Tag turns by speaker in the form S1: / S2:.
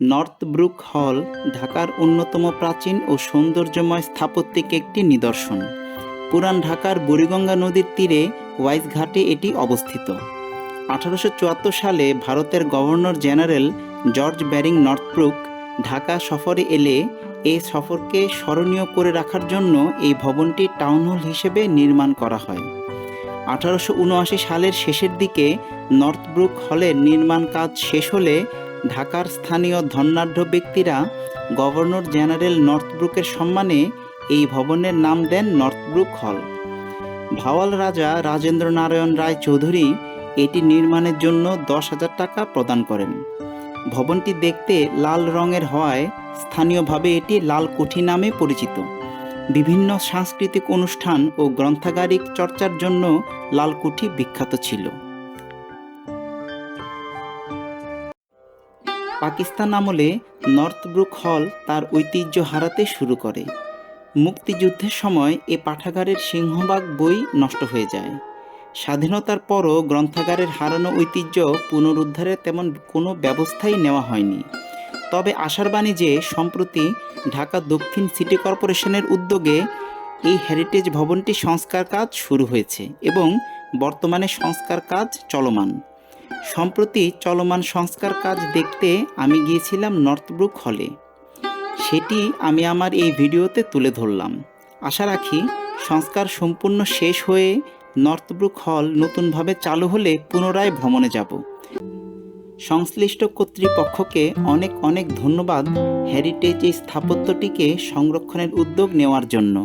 S1: North Brooke হল ঢাকার অন্যতম প্রাচীন ও সৌন্দর্যময় স্থাপত্যিক একটি নিদর্শন। পুরান ঢাকার বুড়িগঙ্গা নদীর তীরে ওয়াইজ ঘাটে এটি অবস্থিত। আঠারোশো চুয়াত্তর সালে ভারতের governor general George Baring Northbrook Dhaka সফরে এলে এই সফরকে স্মরণীয় করে রাখার জন্য এই ভবনটি টাউন হল হিসেবে নির্মাণ করা হয়। আঠারোশো উনআশি সালের শেষের দিকে নর্থব্রুক হলের নির্মাণ কাজ শেষ হলে ঢাকার স্থানীয় ধনাঢ্য ব্যক্তিরা গভর্নর জেনারেল নর্থব্রুকের সম্মানে এই ভবনের নাম দেন নর্থব্রুক হল। ভাওয়াল রাজা রাজেন্দ্র নারায়ণ রায় চৌধুরী এটি নির্মাণের জন্য দশ হাজার টাকা প্রদান করেন। ভবনটি দেখতে লাল রঙের হওয়ায় স্থানীয়ভাবে এটি লাল কুঠি নামে পরিচিত। বিভিন্ন সাংস্কৃতিক অনুষ্ঠান ও গ্রন্থাগারিক চর্চার জন্য লালকুঠি বিখ্যাত ছিল। পাকিস্তান আমলে নর্থব্রুক হল তার ঐতিহ্য হারাতে শুরু করে। মুক্তিযুদ্ধের সময় এ পাঠাগারের সিংহভাগ বই নষ্ট হয়ে যায়। স্বাধীনতার পরও গ্রন্থাগারের হারানো ঐতিহ্য পুনরুদ্ধারের তেমন কোনো ব্যবস্থাই নেওয়া হয়নি। তবে আশার বাণী যে, সম্প্রতি ঢাকা দক্ষিণ সিটি কর্পোরেশনের উদ্যোগে এই হেরিটেজ ভবনটি সংস্কার কাজ শুরু হয়েছে এবং বর্তমানে সংস্কার কাজ চলমান। সম্প্রতি চলমান সংস্কার কাজ দেখতে আমি গিয়েছিলাম নর্থব্রুক হলে। সেটি আমি আমার এই ভিডিওতে তুলে ধরলাম। আশা রাখি সংস্কার সম্পূর্ণ শেষ হয়ে নর্থব্রুক হল নতুনভাবে চালু হলে পুনরায় ভ্রমণে যাব। সংশ্লিষ্ট কর্তৃপক্ষকে অনেক অনেক ধন্যবাদ হেরিটেজ এই স্থাপত্যটিকে সংরক্ষণের উদ্যোগ নেওয়ার জন্য।